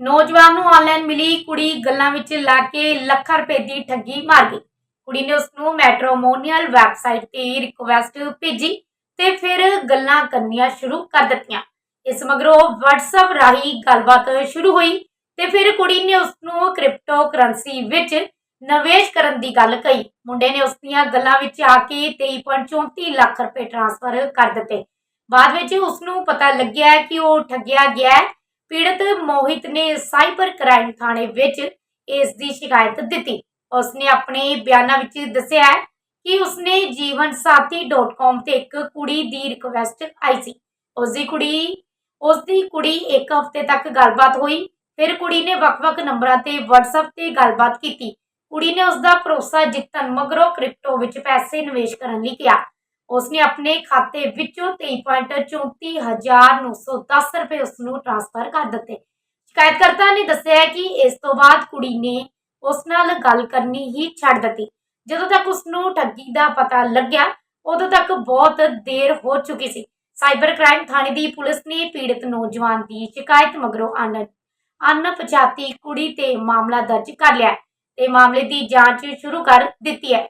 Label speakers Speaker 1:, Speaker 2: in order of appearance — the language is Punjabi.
Speaker 1: ਨੌਜਵਾਨ ਨੂੰ ਆਨਲਾਈਨ ਮਿਲੀ ਕੁੜੀ, ਗੱਲਾਂ ਵਿੱਚ ਲਾ ਕੇ ਲੱਖਾਂ ਰੁਪਏ ਦੀ ਠੱਗੀ ਮਾਰ ਗਈ। ਕੁੜੀ ਨੇ ਉਸ ਨੂੰ ਮੈਟਰੋਮੋਨੀਅਲ ਵੈਬਸਾਈਟ ਤੇ ਰਿਕੁਐਸਟ ਭੇਜੀ ਤੇ ਫਿਰ ਗੱਲਾਂ ਕਰਨੀਆਂ ਸ਼ੁਰੂ ਕਰ ਦਿੱਤੀਆਂ। ਇਸ ਮਗਰੋਂ WhatsApp ਰਾਹੀਂ ਗੱਲਬਾਤ ਸ਼ੁਰੂ ਹੋਈ ਤੇ ਫਿਰ ਕੁੜੀ ਨੇ ਉਸ ਨੂੰ ਕ੍ਰਿਪਟੋ ਕਰੰਸੀ ਵਿੱਚ ਨਿਵੇਸ਼ ਕਰਨ ਦੀ ਗੱਲ ਕਹੀ। ਮੁੰਡੇ ਨੇ ਉਸ ਦੀਆਂ ਗੱਲਾਂ ਵਿੱਚ ਆ ਕੇ 23.34 ਲੱਖ ਰੁਪਏ ਟ੍ਰਾਂਸਫਰ ਕਰ ਦਿੱਤੇ। ਬਾਅਦ ਵਿੱਚ ਉਸ ਨੂੰ ਪਤਾ ਲੱਗਿਆ ਕਿ ਉਹ ਠੱਗਿਆ ਗਿਆ ਹੈ ਪੀੜਤ ਮੋਹਿਤ ਨੇ ਸਾਈਬਰ ਕ੍ਰਾਈਮ ਥਾਣੇ ਵਿੱਚ ਇਸ ਦੀ ਸ਼ਿਕਾਇਤ ਦਿੱਤੀ। ਉਸਨੇ ਆਪਣੇ ਬਿਆਨਾਂ ਵਿੱਚ ਦੱਸਿਆ ਹੈ ਕਿ ਉਸਨੇ ਜੀਵਨਸਾਥੀ.com ਤੇ ਇੱਕ ਕੁੜੀ ਦੀ ਰਿਕੁਐਸਟ ਆਈ ਸੀ। ਉਸ ਦੀ ਕੁੜੀ ਉਸ ਦੀ ਕੁੜੀ ਇੱਕ ਹਫ਼ਤੇ ਤੱਕ ਗੱਲਬਾਤ ਹੋਈ, ਫਿਰ ਕੁੜੀ ਨੇ ਵੱਖ-ਵੱਖ ਨੰਬਰਾਂ ਤੇ WhatsApp ਤੇ ਗੱਲਬਾਤ ਕੀਤੀ। ਕੁੜੀ ਨੇ ਉਸ ਦਾ ਭਰੋਸਾ ਜਿੱਤਣ ਮਗਰੋਂ ਕ੍ਰਿਪਟੋ ਵਿੱਚ ਪੈਸੇ ਨਿਵੇਸ਼ ਕਰਨ ਲਈ ਕਿਹਾ। ਉਸਨੇ ਆਪਣੇ ਖਾਤੇ ਵਿੱਚੋਂ 23.34910 ਰੁਪਏ ਉਸ ਨੂੰ ਟ੍ਰਾਂਸਫਰ ਕਰ ਦਿੱਤੇ। ਸ਼ਿਕਾਇਤਕਰਤਾ ਨੇ ਦੱਸਿਆ ਕਿ ਇਸ ਤੋਂ ਬਾਅਦ ਕੁੜੀ ਨੇ ਉਸ ਨਾਲ ਗੱਲ ਕਰਨੀ ਹੀ ਛੱਡ ਦਿੱਤੀ। ਜਦੋਂ ਤੱਕ ਉਸ ਨੂੰ ਠੱਗੀ ਦਾ ਪਤਾ ਲੱਗਿਆ, ਉਦੋਂ ਤੱਕ ਬਹੁਤ ਦੇਰ ਹੋ ਚੁੱਕੀ ਸੀ। ਸਾਈਬਰ ਕ੍ਰਾਈਮ ਥਾਣੇ ਦੀ ਪੁਲਿਸ ਨੇ ਪੀੜਤ ਨੌਜਵਾਨ ਦੀ ਸ਼ਿਕਾਇਤ ਮਗਰੋਂ ਅਨ ਅਣਪਛਾਤੀ ਕੁੜੀ ਤੇ ਮਾਮਲਾ ਦਰਜ ਕਰ ਲਿਆ ਤੇ ਮਾਮਲੇ ਦੀ ਜਾਂਚ ਸ਼ੁਰੂ ਕਰ ਦਿੱਤੀ ਹੈ।